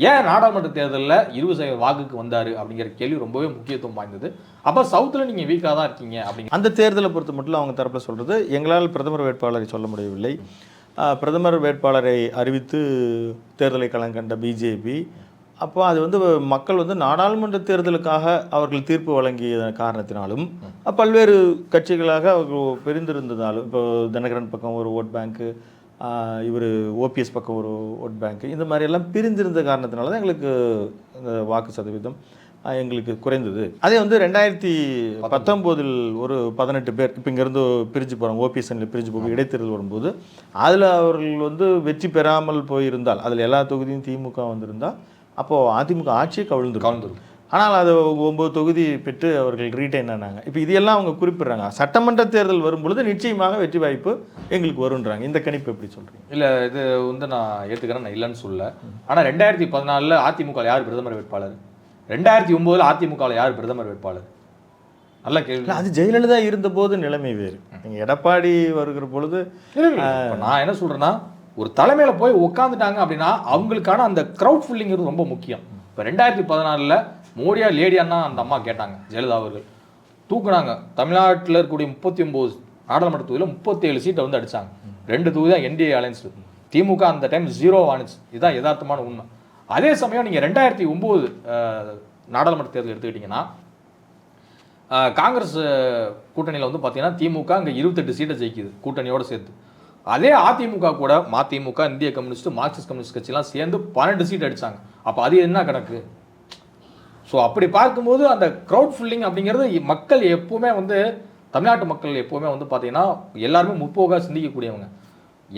ஏன் நாடாளுமன்ற தேர்தலில் இருபது சதவீத வாக்குக்கு வந்தார் அப்படிங்கிற கேள்வி ரொம்பவே முக்கியத்துவம் வாய்ந்தது. அப்போ சவுத்தில் நீங்கள் வீக்காக தான் இருக்கீங்க அப்படிங்க. அந்த தேர்தலை பொறுத்த மட்டும் அவங்க தரப்பில் சொல்கிறது எங்களால் பிரதமர் வேட்பாளரை சொல்ல முடியவில்லை. பிரதமர் வேட்பாளரை அறிவித்து தேர்தலை களம் கண்ட பிஜேபி அப்போ அது வந்து மக்கள் வந்து நாடாளுமன்ற தேர்தலுக்காக அவர்கள் தீர்ப்பு வழங்கிய காரணத்தினாலும் பல்வேறு கட்சிகளாக அவர்கள் பிரிந்திருந்ததாலும் இப்போ தினகரன் பக்கம் ஒரு ஓட் பேங்க்கு இவர் ஓபிஎஸ் பக்கம் ஒரு ஓட் பேங்க் இந்த மாதிரி எல்லாம் பிரிந்திருந்த காரணத்தினால தான் எங்களுக்கு இந்த வாக்கு சதவீதம் எங்களுக்கு குறைந்தது. அதே வந்து ரெண்டாயிரத்தி பத்தொம்போதில் ஒரு பதினெட்டு பேர் இப்போ இங்கேருந்து பிரிஞ்சு போகிறாங்க ஓபிஎஸ் பிரிஞ்சு போய் இடைத்தேர்தல் வரும்போது அதில் அவர்கள் வந்து வெற்றி பெறாமல் போயிருந்தால் அதில் எல்லா தொகுதியும் திமுக வந்திருந்தால் அப்போது அதிமுக ஆட்சியை கவிழ்ந்துருக்கும் கலந்துரும் ஆனால் அது ஒன்பது தொகுதி பெற்று அவர்கள் ரீட்டைன் ஆனாங்க. இப்போ இதெல்லாம் அவங்க குறிப்பிடுறாங்க. சட்டமன்ற தேர்தல் வரும்பொழுது நிச்சயமாக வெற்றி வாய்ப்பு எங்களுக்கு வருன்றாங்க. இந்த கணிப்பு எப்படி சொல்கிறீங்க இல்ல இது வந்து நான் ஏத்துக்கிறேன் நான் இல்லைன்னு சொல்ல ஆனா ரெண்டாயிரத்தி பதினாலுல அதிமுக யார் பிரதமர் வேட்பாளர்? ரெண்டாயிரத்தி ஒன்பதுல அதிமுக யார் பிரதமர் வேட்பாளர்? நல்ல கேள்வி. அது ஜெயலலிதா இருந்தபோது நிலைமை வேறு. நீங்கள் எடப்பாடி வருகிற பொழுது நான் என்ன சொல்றேன்னா ஒரு தலைமையில் போய் உட்காந்துட்டாங்க அப்படின்னா அவங்களுக்கான அந்த க்ரௌட் ஃபில்லிங்கிறது ரொம்ப முக்கியம். இப்போ ரெண்டாயிரத்தி பதினாலில் மோடியா லேடியான்னா அந்த அம்மா கேட்டாங்க ஜெயலலிதா அவர்கள். தூக்குனாங்க. தமிழ்நாட்டில் இருக்கக்கூடிய முப்பத்தி ஒம்பது நாடாளுமன்ற தொகுதியில் முப்பத்தேழு சீட்டை வந்து அடிச்சாங்க. ரெண்டு தொகுதி தான் என்டிஏ அலைன்ஸ் திமுக அந்த டைம் ஜீரோ ஆணுச்சு இதுதான் யதார்த்தமான உண்மை. அதே சமயம் நீங்கள் ரெண்டாயிரத்தி ஒம்பது நாடாளுமன்ற தேர்தல் எடுத்துக்கிட்டிங்கன்னா காங்கிரஸ் கூட்டணியில் வந்து பார்த்தீங்கன்னா திமுக அங்கே இருபத்தெட்டு சீட்டை ஜெயிக்குது கூட்டணியோடு சேர்த்து. அதே அதிமுக கூட மதிமுக இந்திய கம்யூனிஸ்ட் மார்க்சிஸ்ட் கம்யூனிஸ்ட் கட்சிலாம் சேர்ந்து பன்னெண்டு சீட் அடித்தாங்க அப்போ அது என்ன கணக்கு? ஸோ அப்படி பார்க்கும்போது அந்த க்ரௌட் ஃபுல்லிங் அப்படிங்கிறது மக்கள் எப்போவுமே வந்து தமிழ்நாட்டு மக்கள் எப்போவுமே வந்து பார்த்தீங்கன்னா எல்லாருமே முற்போக்காக சிந்திக்கக்கூடியவங்க.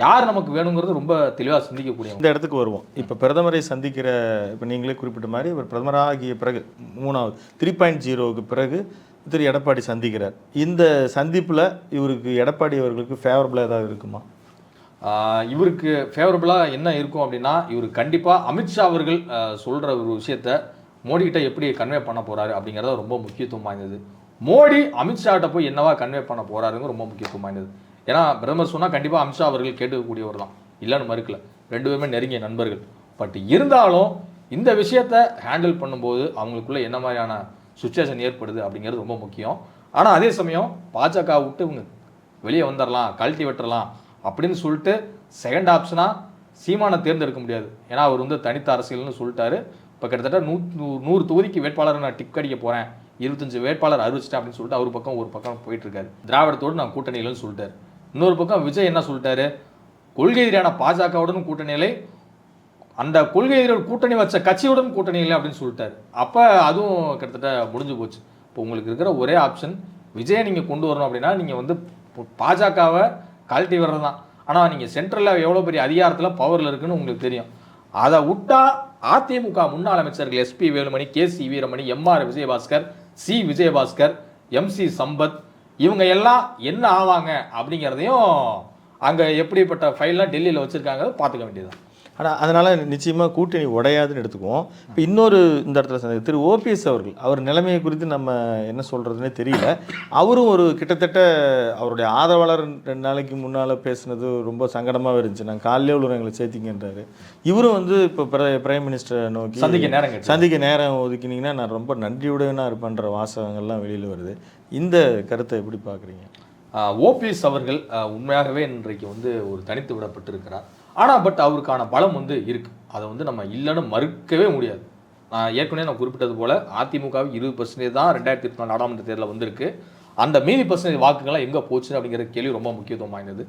யார் நமக்கு வேணுங்கிறது ரொம்ப தெளிவாக சிந்திக்கக்கூடியவங்க. இந்த இடத்துக்கு வருவோம். இப்போ பிரதமரை சந்திக்கிற இப்போ நீங்களே குறிப்பிட்ட மாதிரி இவர் பிரதமராகிய பிறகு மூணாவது த்ரீ பாயிண்ட் ஜீரோவுக்கு பிறகு திரு எடப்பாடி சந்திக்கிறார். இந்த சந்திப்பில் இவருக்கு எடப்பாடி அவர்களுக்கு ஃபேவரபுளாக ஏதாவது இருக்குமா? இவருக்கு ஃபேவரபுளாக என்ன இருக்கும் அப்படின்னா இவர் கண்டிப்பாக அமித்ஷா அவர்கள் சொல்கிற ஒரு விஷயத்த மோடி எப்படி கன்வே பண்ண போகிறாரு அப்படிங்கிறத ரொம்ப முக்கியத்துவம் வாய்ந்தது. மோடி அமித்ஷாட்ட போய் என்னவா கன்வே பண்ண போகிறாருங்க ரொம்ப முக்கியத்துவம் வாய்ந்தது. ஏன்னா பிரதமர் சொன்னால் கண்டிப்பாக அமித்ஷா அவர்கள் கேட்டுக்கக்கூடியவர் தான். இல்லைன்னு மறுக்கல. ரெண்டு பேருமே நெருங்கிய நண்பர்கள். பட் இருந்தாலும் இந்த விஷயத்த ஹேண்டில் பண்ணும்போது அவங்களுக்குள்ள என்ன மாதிரியான சுச்சுவேஷன் ஏற்படுது அப்படிங்கிறது ரொம்ப முக்கியம். ஆனால் அதே சமயம் பாஜக விட்டு இவங்க வெளியே வந்துடலாம் கழட்டி விட்டுறலாம் அப்படின்னு சொல்லிட்டு செகண்ட் ஆப்ஷனாக சீமானை தேர்ந்தெடுக்க முடியாது. ஏன்னா அவர் வந்து தனித்த அரசியல்னு சொல்லிட்டாரு. இப்போ கிட்டத்தட்ட நூ நூறு தொகுதிக்கு வேட்பாளர் நான் டிக் அடிக்க போகிறேன் இருபத்தஞ்சு வேட்பாளர் அறிவிச்சிட்டேன் அப்படின்னு சொல்லிட்டு அவர் பக்கம் ஒரு பக்கம் போயிட்டு இருக்காரு திராவிடத்தோடு நான் கூட்டணியில்னு சொல்லிட்டாரு. இன்னொரு பக்கம் விஜய் என்ன சொல்லிட்டாரு? கொள்கை எதிரான பாஜகவுடன் கூட்டணியிலே அந்த கொள்கை எதிரோட கூட்டணி வச்ச கட்சியுடன் கூட்டணி இல்லை அப்படின்னு சொல்லிட்டாரு. அப்போ அதுவும் கிட்டத்தட்ட முடிஞ்சு போச்சு. இப்போ உங்களுக்கு இருக்கிற ஒரே ஆப்ஷன் விஜயை நீங்கள் கொண்டு வரணும் அப்படின்னா நீங்கள் வந்து பாஜகவை கழட்டி வர்றது தான். ஆனால் நீங்கள் சென்ட்ரலில் எவ்வளோ பெரிய அதிகாரத்தில் பவரில் இருக்குன்னு உங்களுக்கு தெரியும். அதை விட்டா அதிமுக முன்னாள் அமைச்சர்கள் SP Velumani K C Veeramani MR Vijayabaskar C Vijayabaskar MC Sampath இவங்க எல்லாம் என்ன ஆவாங்க அப்படிங்கிறதையும் அங்கே எப்படிப்பட்ட ஃபைல்லாம் டெல்லியில் வச்சுருக்காங்க பார்த்துக்க வேண்டியதுதான். ஆனால் அதனால் நிச்சயமாக கூட்டணி உடையாதுன்னு எடுத்துக்குவோம். இப்போ இன்னொரு இந்த இடத்துல சொன்னது திரு ஓபிஎஸ் அவர்கள் அவர் நிலைமையை குறித்து நம்ம என்ன சொல்கிறதுனே தெரியல. அவரும் ஒரு கிட்டத்தட்ட அவருடைய ஆதரவாளர் ரெண்டு நாளைக்கு முன்னால் பேசுனது ரொம்ப சங்கடமாக இருந்துச்சு. நான் காலையிலே உள்ள எங்களை சேர்த்திங்கன்றாரு. இவரும் வந்து இப்போ பிரைம் மினிஸ்டரை நோக்கி சந்திக்க நேரம் சந்திக்க நேரம் ஒதுக்கினீங்கன்னா நான் ரொம்ப நன்றியுடனாக இருப்பேன்ற வாசகங்கள்லாம் வெளியில் வருது. இந்த கருத்தை எப்படி பார்க்குறீங்க? ஓபிஎஸ் அவர்கள் உண்மையாகவே இன்றைக்கு வந்து ஒரு தனித்து விடப்பட்டிருக்கிறார். ஆனால் பட் அவருக்கான பலம் வந்து இருக்கு. அதை வந்து நம்ம இல்லைன்னு மறுக்கவே முடியாது. நான் ஏற்கனவே நான் குறிப்பிட்டது போல அதிமுகவுக்கு இருபது பர்சன்டேஜ் தான் ரெண்டாயிரத்தி இருபத்தி நாலு நாடாளுமன்ற தேர்தலில் வந்திருக்கு. அந்த மீதி பர்சன்டேஜ் வாக்குகள்லாம் எங்கே போச்சு அப்படிங்கிற கேள்வி ரொம்ப முக்கியத்துவம் வாய்ந்தது.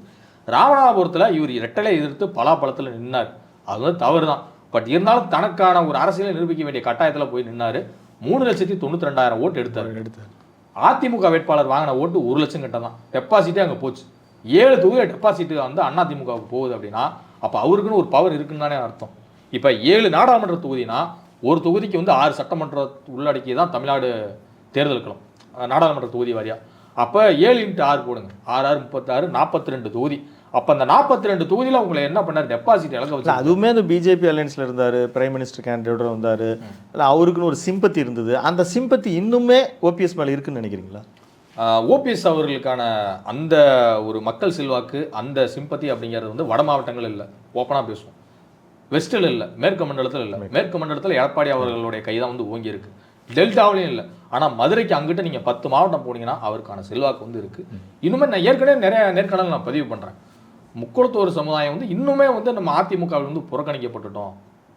ராமநாதபுரத்தில் இவர் இரட்டலை எதிர்த்து பலாப்பழத்தில் நின்னார். அது வந்து தவறு தான் பட் இருந்தாலும் தனக்கான ஒரு அரசியலை நிரூபிக்க வேண்டிய கட்டாயத்தில் போய் நின்னாரு. மூணு லட்சத்தி தொண்ணூற்றி ரெண்டாயிரம் ஓட்டு எடுத்தார். எடுத்தார். அதிமுக வேட்பாளர் வாங்கின ஓட்டு ஒரு லட்சம் கிட்ட தான் டெபாசிட்டே அங்கே போச்சு. ஏழு தொகுதி டெபாசிட் வந்து அதிமுகவுக்கு போகுது அப்படின்னா அப்போ அவருக்குன்னு ஒரு பவர் இருக்குன்னு தானே அர்த்தம். இப்போ ஏழு நாடாளுமன்ற தொகுதினா ஒரு தொகுதிக்கு வந்து ஆறு சட்டமன்ற உள்ளடக்கி தான் தமிழ்நாடு தேர்தல் களம். நாடாளுமன்ற தொகுதி வாரியா. அப்போ ஏழு இன்ட்டு ஆறு போடுங்க. ஆறு ஆறு முப்பத்தாறு நாற்பத்தி ரெண்டு தொகுதி. அப்போ அந்த நாற்பத்தி ரெண்டு தொகுதியில் உங்களை என்ன பண்ணார்? டெபாசிட் இழக்க வச்சு அதுவுமே அந்த பிஜேபி அலையன்ஸில் இருந்தார் பிரைம் மினிஸ்டர் கேண்டிடேட்டோட வந்தார். இல்லை அவருக்குன்னு ஒரு சிம்பத்தி இருந்தது. அந்த சிம்பத்தி இன்னுமே ஓபிஎஸ் மேலே இருக்குன்னு நினைக்கிறீங்களா? ஓபிஎஸ் அவர்களுக்கான அந்த ஒரு மக்கள் செல்வாக்கு அந்த சிம்பத்தி அப்படிங்கிறது வந்து வட மாவட்டங்கள் இல்லை. ஓப்பனாக பேசுவோம். வெஸ்டில் இல்லை. மேற்கு மண்டலத்தில் இல்லை. மேற்கு. மண்டலத்தில் எடப்பாடி அவர்களுடைய கை தான் வந்து ஓங்கி இருக்கு டெல்டாவிலையும் இல்லை. ஆனால் மதுரைக்கு அங்கிட்ட நீங்கள் பத்து மாவட்டம் போனீங்கன்னா அவருக்கான செல்வாக்கு வந்து இருக்கு. இன்னுமே நான் ஏற்கனவே நிறைய நேர்காணல் நான் பதிவு பண்ணுறேன் முக்குளத்தோர் சமுதாயம் வந்து இன்னுமே வந்து நம்ம அதிமுகவில் வந்து புறக்கணிக்கப்பட்டுட்டோம்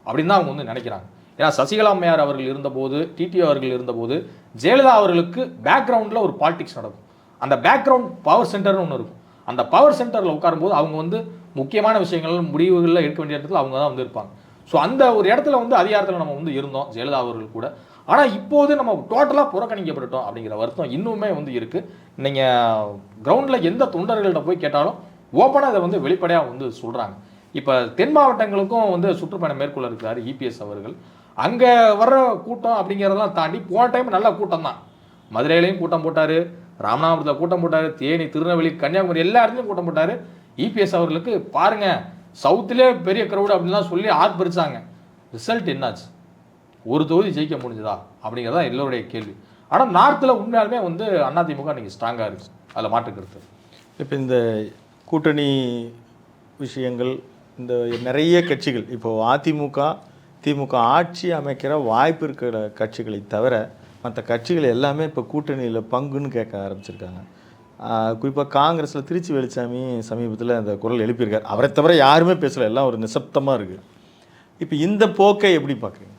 அப்படின்னு தான் அவங்க வந்து நினைக்கிறாங்க. ஏன்னா சசிகலா அம்மையார் அவர்கள் இருந்தபோது டிடி அவர்கள் இருந்தபோது ஜெயலலிதா அவர்களுக்கு பேக்ரவுண்டில் ஒரு பாலிடிக்ஸ் நடக்கும். அந்த பேக்ரவுண்ட் பவர் சென்டர்னு ஒன்று இருக்கும். அந்த பவர் சென்டரில் உட்காரும்போது அவங்க வந்து முக்கியமான விஷயங்கள் முடிவுகளில் எடுக்க வேண்டிய இடத்துல அவங்க தான் வந்து இருப்பாங்க. ஸோ அந்த ஒரு இடத்துல வந்து அதிகாரத்தில் நம்ம வந்து இருந்தோம் ஜெயலலிதா அவர்கள் கூட. ஆனால் இப்போது நம்ம டோட்டலாக புறக்கணிக்கப்பட்டுட்டோம் அப்படிங்கிற வருத்தம் இன்னுமே வந்து இருக்குது நீங்கள் கிரவுண்டில் எந்த தொண்டர்கள்ட்ட போய் கேட்டாலும் ஓப்பனாக அதை வந்து வெளிப்படையாக வந்து சொல்கிறாங்க இப்போ தென் மாவட்டங்களுக்கும் வந்து சுற்றுப்பயணம் மேற்கொள்ள இருக்கிறார் இபிஎஸ் அவர்கள். அங்கே வர்ற கூட்டம் அப்படிங்கிறதெல்லாம் தாண்டி போன டைம் நல்ல கூட்டம் தான் மதுரையிலையும் கூட்டம் போட்டார் ராமநாதபுரத்தில் கூட்டம் போட்டார் தேனி திருநெல்வேலி கன்னியாகுமரி எல்லா இடத்துலையும் கூட்டம் போட்டார். இபிஎஸ் அவர்களுக்கு பாருங்கள் சவுத்திலே பெரிய க்ரௌடு அப்படின்லாம் சொல்லி ஆர்ப்பரிச்சாங்க. ரிசல்ட் என்னாச்சு? ஒரு தொகுதி ஜெயிக்க முடிஞ்சதா? அப்படிங்கிறதா எல்லோருடைய கேள்வி. ஆனால் நார்த்தில் உண்மையாலுமே வந்து அதிமுக இன்றைக்கி ஸ்ட்ராங்காக இருக்குது அதில் மாற்றுக்கிறது இப்போ இந்த கூட்டணி விஷயங்கள் இந்த நிறைய கட்சிகள் இப்போது அதிமுக திமுக ஆட்சி அமைக்கிற வாய்ப்பு இருக்கிற கட்சிகளை தவிர மற்ற கட்சிகள் எல்லாமே இப்போ கூட்டணியில் பங்குன்னு கேட்க ஆரம்பிச்சிருக்காங்க. குறிப்பாக காங்கிரஸில் திருச்சி வெளிச்சாமி சமீபத்தில் அந்த குரல் எழுப்பியிருக்கார். அவரை தவிர யாருமே பேசல. எல்லாம் ஒரு நிசப்தமாக இருக்குது இப்போ இந்த போக்கை எப்படி பார்க்குறீங்க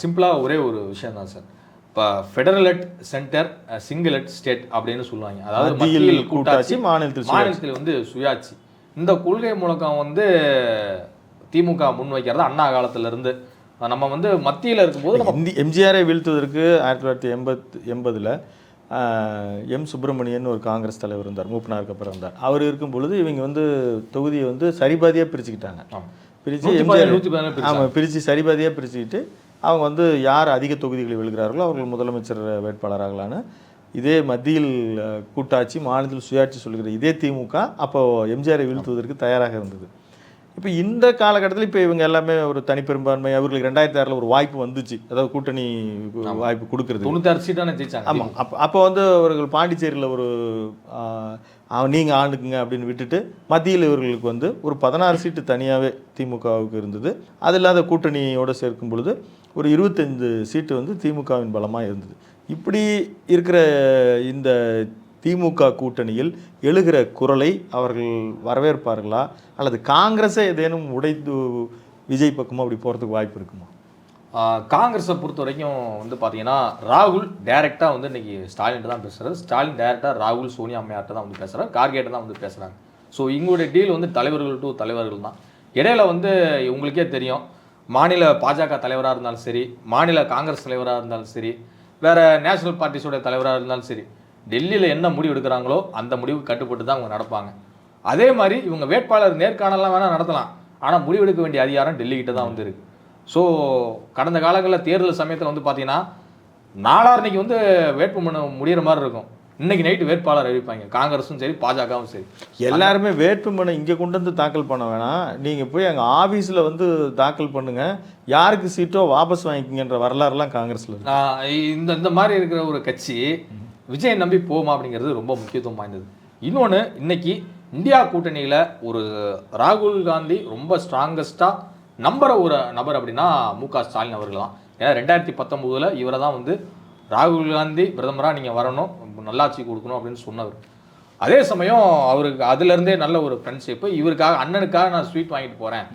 சிம்பிளாக ஒரே ஒரு விஷயம் தான் சார். இப்போ ஃபெடரலட் சென்டர் சிங்கிளட் ஸ்டேட் அப்படின்னு சொல்லுவாங்க. அதாவது மத்தியில் கூட்டாட்சி, மாநிலத்தில். மாநிலத்தில் வந்து சுயாட்சி. இந்த கொள்கை முழக்கம் வந்து திமுக முன்வைக்கிறது அண்ணா காலத்துல இருந்து நம்ம வந்து மத்தியில் இருக்கும்போது நம்ம இந்தி எம்ஜிஆரை வீழ்த்துவதற்கு ஆயிரத்தி தொள்ளாயிரத்தி எண்பத் எண்பதில் எம் சுப்பிரமணியன் ஒரு காங்கிரஸ் தலைவர் இருந்தார் மூப்பனாருக்கு அப்புறம் இருந்தார் அவர் இருக்கும் பொழுது இவங்க வந்து தொகுதியை வந்து சரிபாதியாக பிரிச்சுக்கிட்டாங்க. பிரித்து பிரிச்சாங்க. ஆமாம் பிரித்து சரிபாதியாக பிரிச்சுக்கிட்டு அவங்க வந்து யார் அதிக தொகுதிகளை வெல்கிறார்களோ அவர்கள் முதலமைச்சர் வேட்பாளராகலான்னு இதே மத்தியில் கூட்டாட்சி மாநிலத்தில் சுயாட்சி சொல்கிற இதே திமுக அப்போ எம்ஜிஆரை வீழ்த்துவதற்கு தயாராக இருந்தது இப்போ இந்த காலகட்டத்தில் இப்போ இவங்க எல்லாமே ஒரு தனிப்பெரும்பான்மை அவர்களுக்கு ரெண்டாயிரத்தி ஆறில் ஒரு வாய்ப்பு வந்துச்சு. அதாவது கூட்டணி வாய்ப்பு கொடுக்கறது தொண்ணூத்தாறு சீட்டான ஜெயிச்சாங்க. ஆமாம் அப்போ அப்போ வந்து அவர்கள் பாண்டிச்சேரியில் ஒரு நீங்கள் ஆண்டுக்குங்க அப்படின்னு விட்டுட்டு மத்தியில் இவர்களுக்கு வந்து ஒரு பதினாறு சீட்டு தனியாகவே திமுகவுக்கு இருந்தது. அது இல்லாத கூட்டணியோடு சேர்க்கும் பொழுது ஒரு இருபத்தைந்து சீட்டு வந்து திமுகவின் பலமாக இருந்தது. இப்படி இருக்கிற இந்த திமுக கூட்டணியில் எழுகிற குரலை அவர்கள் வரவேற்பார்களா? அல்லது காங்கிரஸை ஏதேனும் உடைத்து விஜய் பக்கமாக அப்படி போகிறதுக்கு வாய்ப்பு இருக்குமா? காங்கிரஸை பொறுத்த வரைக்கும் வந்து பார்த்தீங்கன்னா ராகுல் டைரெக்டாக வந்து இன்றைக்கி ஸ்டாலின் தான் பேசுறாரு. ஸ்டாலின் டைரெக்டாக ராகுல் சோனியா அம்மையார்ட்ட தான் வந்து பேசுறாரு. கார்கேட்டை தான் வந்து பேசுகிறாங்க ஸோ இவங்களுடைய டீல் வந்து தலைவர்கள் டு தலைவர்கள் தான். இடையில வந்து உங்களுக்கே தெரியும் மாநில பாஜக தலைவராக இருந்தாலும் சரி மாநில காங்கிரஸ் தலைவராக இருந்தாலும் சரி வேறு நேஷனல் பார்ட்டிஸோட தலைவராக இருந்தாலும் சரி டெல்லியில் என்ன முடிவு எடுக்கிறாங்களோ அந்த முடிவுக்கு கட்டுப்பட்டு தான் அவங்க நடப்பாங்க. அதே மாதிரி இவங்க வேட்பாளர் நேர்காணலாம் வேணால் நடத்தலாம். ஆனால் முடிவெடுக்க வேண்டிய அதிகாரம் டெல்லி கிட்ட தான் வந்து ஸோ கடந்த காலங்களில் தேர்தல் சமயத்தில் வந்து பார்த்தீங்கன்னா நாளான்னைக்கு வந்து வேட்புமனு முடியிற மாதிரி இருக்கும். இன்னைக்கு நைட்டு வேட்பாளர் அறிவிப்பாங்க. காங்கிரஸும் சரி பாஜகவும் சரி. எல்லாருமே வேட்புமனு இங்கே கொண்டு வந்து தாக்கல் பண்ண வேணாம். நீங்கள் போய் அங்கே ஆஃபீஸில் வந்து தாக்கல் பண்ணுங்க. யாருக்கு சீட்டோ வாபஸ் வாங்கிக்கிங்கன்ற வரலாறுலாம் காங்கிரஸில் இந்த இந்த மாதிரி இருக்கிற ஒரு கட்சி விஜய் நம்பி போமா அப்படிங்கிறது ரொம்ப முக்கியத்துவம் வாய்ந்தது. இன்னொன்று இன்னைக்கு இந்தியா கூட்டணியில் ஒரு ராகுல் காந்தி ரொம்ப ஸ்ட்ராங்கஸ்டாக நம்புற ஒரு நபர் அப்படின்னா மு க ஸ்டாலின் அவர்கள் தான் ஏன்னா ரெண்டாயிரத்தி பத்தொம்போதில் இவரை தான் வந்து ராகுல் காந்தி பிரதமராக நீங்கள் வரணும் நல்லாட்சி கொடுக்கணும் அப்படின்னு சொன்னவர். அதே சமயம் அவருக்கு அதுலேருந்தே நல்ல ஒரு ஃப்ரெண்ட்ஷிப்பு இவருக்காக அண்ணனுக்காக நான் ஸ்வீட் வாங்கிட்டு போகிறேன்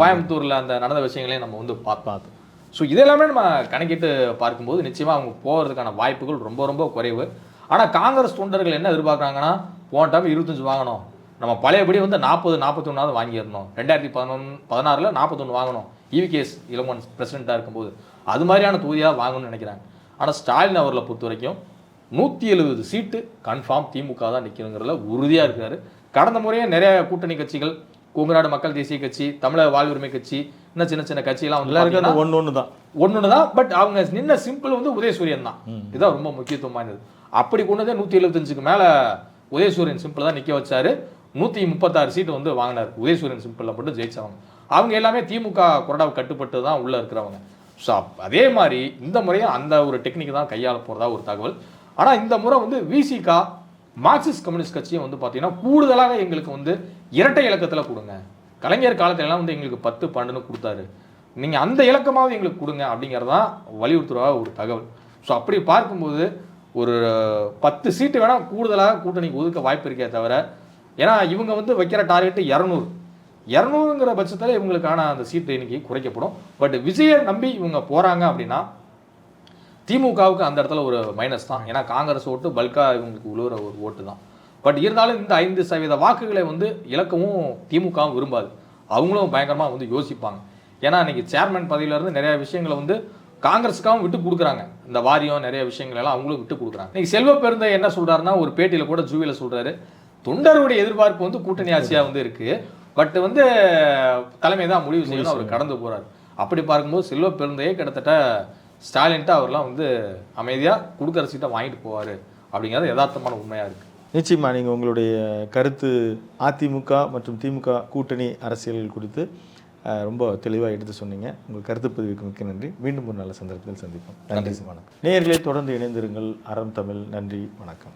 கோயம்புத்தூரில் அந்த நடந்த விஷயங்களையும் நம்ம வந்து பார்த்து பார்த்தோம் ஸோ இதெல்லாமே நம்ம கணக்கிட்டு பார்க்கும்போது நிச்சயமாக அவங்க போகிறதுக்கான வாய்ப்புகள் ரொம்ப ரொம்ப குறைவு. ஆனால் காங்கிரஸ் தொண்டர்கள் என்ன எதிர்பார்க்குறாங்கன்னா போன டைம் இருபத்தஞ்சு வாங்கணும். நம்ம பழையபடி வந்து நாற்பது நாற்பத்தொன்னாவது வாங்கிடணும். ரெண்டாயிரத்தி பதினொன்று பதினாறில் நாற்பத்தொன்று வாங்கணும். இவிகேஎஸ் இளமன் பிரசிடெண்ட்டாக இருக்கும்போது அது மாதிரியான தொகுதியாக வாங்கணும்னு நினைக்கிறாங்க. ஆனால் ஸ்டாலின் அவர்களை பொறுத்த வரைக்கும் நூற்றி எழுபது சீட்டு கன்ஃபார்ம் திமுக தான் நிற்கணுங்கிறதுல உறுதியாக இருக்கார். கடந்த முறையே நிறைய கூட்டணி கட்சிகள் கொங்குநாடு மக்கள் தேசிய கட்சி தமிழக வாழ்வுரிமை கட்சி இன்னும் சின்ன சின்ன கட்சியெல்லாம் வந்து ஒன்று ஒன்று தான் ஒன்று தான் பட் அவங்க நின்ன சிம்பிள் வந்து உதயசூரியன் தான். இதுதான் ரொம்ப முக்கியத்துவம் வாய்ந்தது. அப்படி கொண்டதே நூற்றி எழுபத்தஞ்சுக்கு மேலே உதயசூரியன் சிம்பிள் தான் நிற்க வச்சாரு. நூற்றி முப்பத்தாறு சீட்டு வந்து வாங்கினார். உதயசூரியன் சிம்பிளில் மட்டும் ஜெயிச்சவங்க. அவங்க எல்லாமே திமுக கொறடாவை கட்டுப்பட்டு தான் உள்ளே இருக்கிறவங்க. ஸோ அதே மாதிரி இந்த முறையும் அந்த ஒரு டெக்னிக் தான் கையாள போகிறதா ஒரு தகவல். ஆனால் இந்த முறை வந்து விசிகா மார்க்சிஸ்ட் கம்யூனிஸ்ட் கட்சியும் வந்து பார்த்தீங்கன்னா கூடுதலாக எங்களுக்கு வந்து இரட்டை இலக்கத்தில் கொடுங்க. கலைஞர் காலத்திலலாம் வந்து எங்களுக்கு பத்து பன்னெண்டு கொடுத்தாரு. நீங்கள் அந்த இலக்கமாவது எங்களுக்கு கொடுங்க அப்படிங்கிறது தான் வலியுறுத்துறா ஒரு தகவல். ஸோ அப்படி பார்க்கும்போது ஒரு பத்து சீட்டு வேணால் கூடுதலாக கூட்டணிக்கு ஒதுக்க வாய்ப்பு இருக்கே தவிர ஏன்னா இவங்க வந்து வைக்கிற டார்கெட்டு இரநூறு. இரநூறுங்கிற பட்சத்தில் இவங்களுக்கான அந்த சீட்டு எண்ணிக்கை குறைக்கப்படும். பட் விஜயை நம்பி இவங்க போகிறாங்க அப்படின்னா திமுகவுக்கு அந்த இடத்துல ஒரு மைனஸ் தான். ஏன்னா காங்கிரஸ் ஓட்டு பல்காக இவங்களுக்கு உழுவுற ஒரு ஓட்டு தான். பட் இருந்தாலும் இந்த ஐந்து சதவீத வாக்குகளை வந்து இலக்கவும் திமுகவும் விரும்பாது. அவங்களும் பயங்கரமாக வந்து யோசிப்பாங்க. ஏன்னா இன்னைக்கு சேர்மன் பதவியிலேருந்து நிறைய விஷயங்களை வந்து காங்கிரஸுக்காகவும் விட்டு கொடுக்குறாங்க. இந்த வாரியம் நிறைய விஷயங்கள் எல்லாம் அவங்களும் விட்டு கொடுக்குறாங்க. இன்னைக்கு செல்வ பெருந்தை என்ன சொல்கிறாருன்னா ஒரு பேட்டியில் கூட ஜூவில சொல்கிறாரு தொண்டருடைய எதிர்பார்ப்பு வந்து கூட்டணி ஆட்சியாக வந்து இருக்குது பட் வந்து தலைமை தான் முடிவு செய்யணும் அவர் கடந்து போகிறார் அப்படி பார்க்கும்போது செல்வ பெருந்தையே கிட்டத்தட்ட ஸ்டாலின்ட்டு அவர்லாம் வந்து அமைதியாக கொடுக்குற சீட்டை வாங்கிட்டு போவார் அப்படிங்கிறது யதார்த்தமான உண்மையாக இருக்குது நிச்சயமா நீங்கள் உங்களுடைய கருத்து அதிமுக மற்றும் திமுக கூட்டணி அரசியல் குறித்து ரொம்ப தெளிவாக எடுத்து சொன்னீங்க. உங்கள் கருத்து பதிவுக்கு மிக்க நன்றி. மீண்டும் ஒரு நல்ல சந்தர்ப்பத்தில் சந்திப்போம். நன்றி வணக்கம். நேயர்களே தொடர்ந்து இணைந்திருங்கள். அறம் தமிழ். நன்றி வணக்கம்.